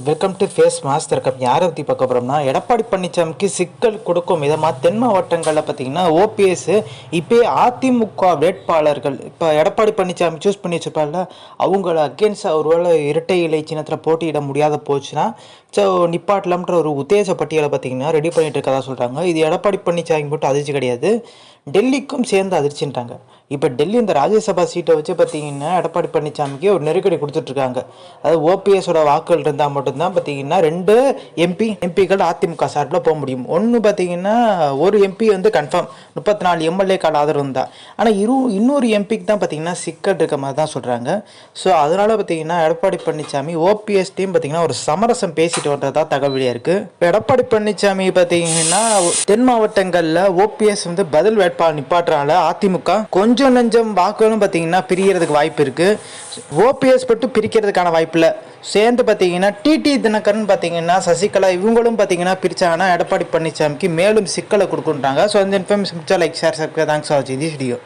Welcome to face master cup யாரை பற்றி பார்க்க போகிறோம்னா எடப்பாடி பழனிசாமிக்கு சிக்கல் கொடுக்கும் விதமாக தென் மாவட்டங்களில் பார்த்தீங்கன்னா ஓபிஎஸ் இப்போ அதிமுக வேட்பாளர்கள் இப்போ எடப்பாடி பழனிசாமி சூஸ் பண்ணி வச்சிருப்பார்ல அவங்கள அகேன்ஸ்ட் ஒருவேளை இரட்டை இலை சின்னத்தில் போட்டியிட முடியாத போச்சுன்னா ஸோ நிப்பாட்டலாம்ன்ற ஒரு உத்தேச பட்டியலை பார்த்தீங்கன்னா ரெடி பண்ணிட்டு இருக்கதா சொல்கிறாங்க இது எடப்பாடி பழனிசாமி மட்டும் அதிர்ச்சி கிடையாது. டெல்லிக்கும் சேர்ந்து அதிர்ச்சின்றாங்க. இப்போ டெல்லி இந்த ராஜ்யசபா சீட்டை வச்சு பார்த்தீங்கன்னா எடப்பாடி பழனிசாமிக்கு ஒரு நெருக்கடி கொடுத்துட்ருக்காங்க. அதாவது ஓபிஎஸோட வாக்குகள் இருந்தால் மட்டும்தான் பார்த்தீங்கன்னா ரெண்டு எம்பி எம்பிக்கள் அதிமுக சார்பில் போக முடியும். ஒன்று பார்த்தீங்கன்னா ஒரு எம்பி வந்து கன்ஃபார்ம் முப்பத்தி நாலு எம்எல்ஏக்கால் ஆதரவு இருந்தால் ஆனால் இரு இன்னொரு எம்பிக்கு தான் பார்த்தீங்கன்னா சிக்கல் இருக்க மாதிரி தான் சொல்கிறாங்க ஸோ அதனால் பார்த்தீங்கன்னா எடப்பாடி பழனிசாமி ஓபிஎஸ் டீம் பார்த்தீங்கன்னா ஒரு சமரசம் பேசிட்டு வந்ததா தகவலியாக இருக்குது இப்போ எடப்பாடி பழனிசாமி பார்த்தீங்கன்னா தென் மாவட்டங்களில் ஓபிஎஸ் வந்து பதில் வேட்பாளர் நிப்பாட்டுறால அதிமுக. கொஞ்சம் கொஞ்சம் நஞ்சம் வாக்குகளும் பார்த்தீங்கன்னா பிரிகிறதுக்கு வாய்ப்பு இருக்குது ஓபிஎஸ் பட்டு பிரிக்கிறதுக்கான வாய்ப்பில் சேர்ந்து பார்த்தீங்கன்னா டிடி தினகரன் பார்த்தீங்கன்னா சசிகலா இவங்களும் பார்த்தீங்கன்னா பிரித்தாங்கன்னா எடப்பாடி பழனிசாமிக்கு மேலும் சிக்கலை கொடுக்குன்றாங்க. ஸோ இந்த information like share subscribe thanks for வாட்சிங் திஸ் வீடியோ